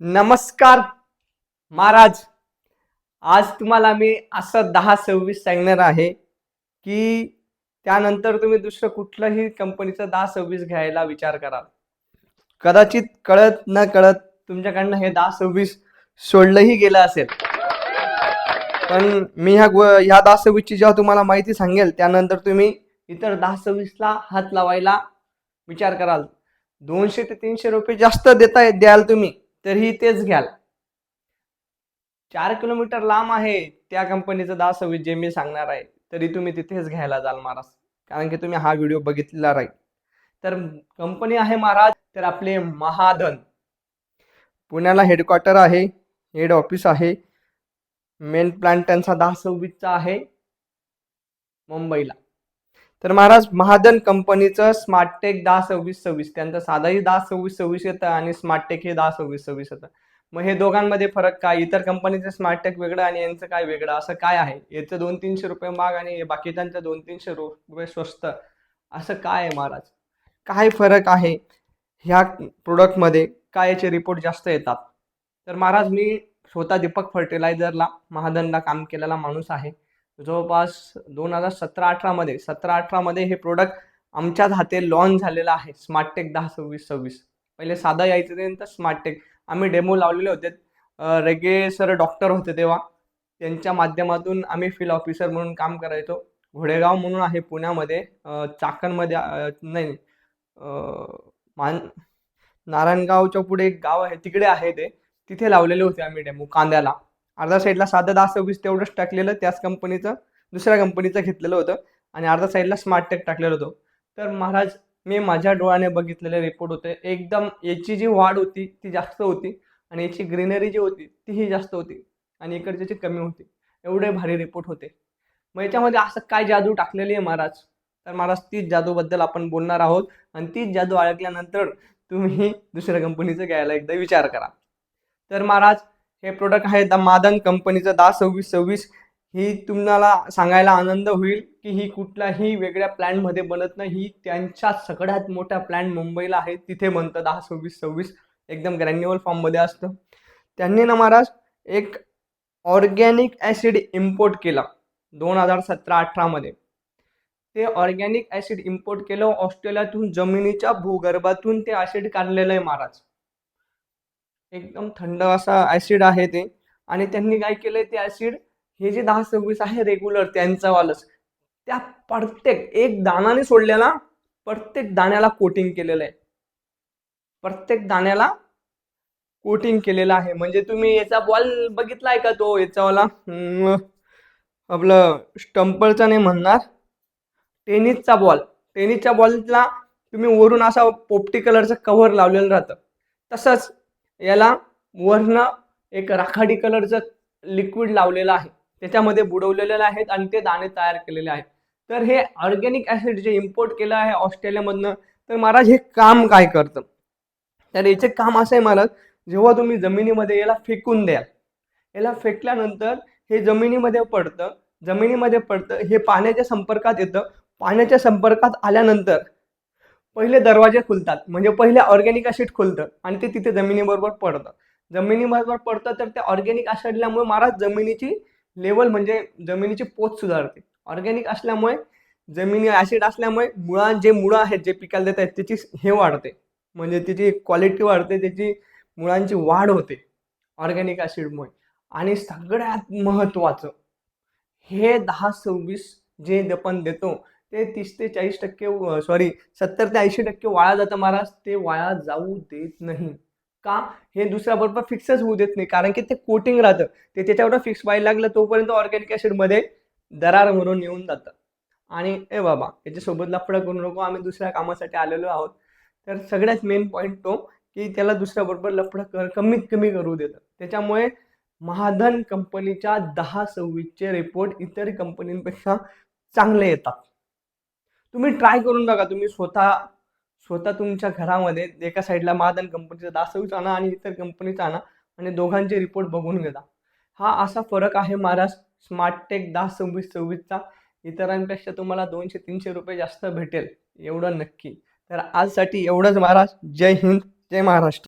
नमस्कार महाराज. आज तुम्हाला मी असं दहा सव्वीस सांगणार आहे की त्यानंतर तुम्ही दुसरं कुठलंही कंपनीचं दहा सव्वीस घ्यायला विचार कराल. कदाचित कळत न कळत तुमच्याकडनं हे दहा सव्वीस सोडलंही गेलं असेल. पण मी ह्या गो- ह्या दहा सव्वीसची जेव्हा तुम्हाला माहिती सांगेल त्यानंतर तुम्ही इतर दहा सव्वीसला हात लावायला विचार कराल. दोनशे ते तीनशे रुपये जास्त देता द्याल तुम्ही. तरीही तेच घ्याल. चार किलोमीटर लांब आहे त्या कंपनीचं दहा सव्वीस जे मी सांगणार आहे तरी तुम्ही तिथेच घ्यायला जाल महाराज. कारण की तुम्ही हा व्हिडिओ बघितलेला राहील. तर कंपनी आहे महाराज तर आपले महाधन. पुण्याला हेडक्वार्टर आहे हेड ऑफिस आहे. मेन प्लांट त्यांचा दहा सव्वीसचा आहे मुंबईला. तर महाराज महादन कंपनीचं स्मार्टटेक दहा सव्वीस सव्वीस त्यांचं साधाही दहा सव्वीस सव्वीस येतं आणि स्मार्टटेक हे दहा सव्वीस सव्वीस येतं. मग हे दोघांमध्ये फरक काय? इतर कंपनीचं स्मार्टटेक वेगळं आणि यांचं काय वेगळं? असं काय आहे? याचं दोन तीनशे रुपये माग आणि बाकीच्यांचं दोन तीनशे रुपये स्वस्त. असं काय आहे महाराज? काय फरक आहे ह्या प्रोडक्टमध्ये काय याचे रिपोर्ट जास्त येतात? तर महाराज मी स्वतः दीपक फर्टिलायझरला महादनला काम केलेला माणूस आहे. जवळपास दोन हजार सतरा अठरामध्ये सतरा अठरामध्ये हे प्रोडक्ट आमच्याच हाते लॉन्च झालेलं आहे स्मार्टटेक दहा सव्वीस सव्वीस. पहिले साधा यायचं ते नंतर स्मार्टटेक आम्ही डेमो लावलेले होते. रेगे सर डॉक्टर होते तेव्हा. त्यांच्या माध्यमातून आम्ही फील्ड ऑफिसर म्हणून काम करायचो. घोडेगाव म्हणून आहे पुण्यामध्ये. चाकणमध्ये नाही मान नारायणगावच्या पुढे एक गाव आहे तिकडे आहे ते. तिथे लावलेले होते आम्ही डेमो कांद्याला. अर्धा साईडला साधं दहा सव्वीस तेवढंच टाकलेलं त्याच कंपनीचं दुसऱ्या कंपनीचं घेतलेलं होतं. आणि अर्धा साईडला स्मार्ट टेक टाकलेलं होतं. तर महाराज मी माझ्या डोळ्याने बघितलेले रिपोर्ट होते. एकदम याची जी वाढ होती ती जास्त होती. आणि याची ग्रीनरी जी होती तीही जास्त होती. आणि इकडची कमी होती एवढे भारी रिपोर्ट होते. मग याच्यामध्ये असं काय जादू टाकलेली आहे महाराज? तर महाराज तीच जादूबद्दल आपण बोलणार आहोत. आणि तीच जादू ऐकल्यानंतर तुम्ही दुसऱ्या कंपनीचं घ्यायला एकदा विचार करा. तर महाराज हे प्रोडक्ट आहे द मादन कंपनीचं दहा सव्वीस सव्वीस. ही तुम्हाला सांगायला आनंद होईल की ही कुठल्याही वेगळ्या प्लॅनमध्ये बनत नाही. ही त्यांच्या सगळ्यात मोठ्या प्लॅन मुंबईला आहे. तिथे बनतं दहा सव्वीस सव्वीस. एकदम ग्रॅन्युअल फॉर्ममध्ये असतं. त्यांनी ना महाराज एक ऑर्गॅनिक ॲसिड इम्पोर्ट केला दोन हजार सतरा अठरामध्ये ते ऑर्गॅनिक ॲसिड इम्पोर्ट केलं. ऑस्ट्रेलियातून जमिनीच्या भूगर्भातून ते ॲसिड काढलेलं आहे महाराज. एकदम थंड असा ॲसिड आहे ते. आणि त्यांनी काय केलंय ते ॲसिड हे जे दहा सव्वीस आहे रेग्युलर त्यांचा वालच त्या प्रत्येक एक दाणाने सोडलेला प्रत्येक दाण्याला कोटिंग केलेलं आहे. प्रत्येक दाण्याला कोटिंग केलेलं आहे. म्हणजे तुम्ही याचा बॉल बघितलाय का तो याचावाला आपलं स्टंपरचा नाही म्हणणार. टेनिसचा बॉल टेनिसच्या बॉलला तुम्ही वरून असा पोपटी कलरचं कव्हर लावलेलं राहतं. तसंच याला वरनं एक राखाडी कलरचं लिक्विड लावलेलं आहे. त्याच्यामध्ये बुडवलेलं आहेत आणि ते दाणे तयार केलेले आहेत. तर हे ऑर्गॅनिक ॲसिड जे इम्पोर्ट केलं आहे ऑस्ट्रेलियामधनं तर महाराज हे काम काय करतं? तर याचे काम असं आहे महाराज जेव्हा तुम्ही जमिनीमध्ये याला फेकून द्याल याला फेकल्यानंतर हे जमिनीमध्ये पडतं जमिनीमध्ये पडतं हे पाण्याच्या संपर्कात येतं. पाण्याच्या संपर्कात आल्यानंतर पहिले दरवाजे खुलतात. म्हणजे पहिले ऑर्गॅनिक ॲसिड खुलतं आणि ते तिथे जमिनीबरोबर पडतं. जमिनीबरोबर पडतं तर ते ऑर्गॅनिक असल्यामुळे महाराज जमिनीची लेवल म्हणजे जमिनीची पोत सुधारते. ऑर्गॅनिक असल्यामुळे जमिनी ॲसिड असल्यामुळे मुळा जे मुळं आहेत जे पिकाला देत आहेत त्याची हे वाढते. म्हणजे त्याची क्वालिटी वाढते त्याची मुळांची वाढ होते ऑर्गॅनिक ॲसिडमुळे आणि सगळ्यात महत्त्वाचं हे दहा सव्वीस जे आपण देतो ते तीस ते चाळीस टक्के सॉरी सत्तर ते ऐंशी टक्के वाया जातं महाराज. ते वाया जाऊ देत नाही. का? हे दुसऱ्या बरोबर फिक्सच होऊ देत नाही. कारण की ते कोटिंग राहतं. ते त्याच्यावर फिक्स व्हायला लागलं तोपर्यंत ऑर्गॅनिक ॲसिडमध्ये दरार म्हणून येऊन जातं. आणि ए बाबा याच्यासोबत लफडं करू नको. आम्ही दुसऱ्या कामासाठी आलेलो आहोत. तर सगळ्यात मेन पॉईंट तो की त्याला दुसऱ्याबरोबर लफडं कर कमीत कमी करू देतं. त्याच्यामुळे महाधन कंपनीच्या दहा सव्वीसचे रिपोर्ट इतर कंपनींपेक्षा चांगले येतात. तुम्ही ट्राय करून बघा तुम्ही स्वतः स्वतः तुमच्या घरामध्ये एका साईडला महाधन कंपनीचा दासवीच आणा आणि इतर कंपनीचा आणा आणि दोघांचे रिपोर्ट बघून घेता. हा असा फरक आहे महाराज स्मार्टटेक दहा सव्वीस सव्वीसचा. इतरांपेक्षा तुम्हाला दोनशे तीनशे रुपये जास्त भेटेल एवढं नक्की. तर आजसाठी एवढंच महाराज. जय हिंद जय महाराष्ट्र.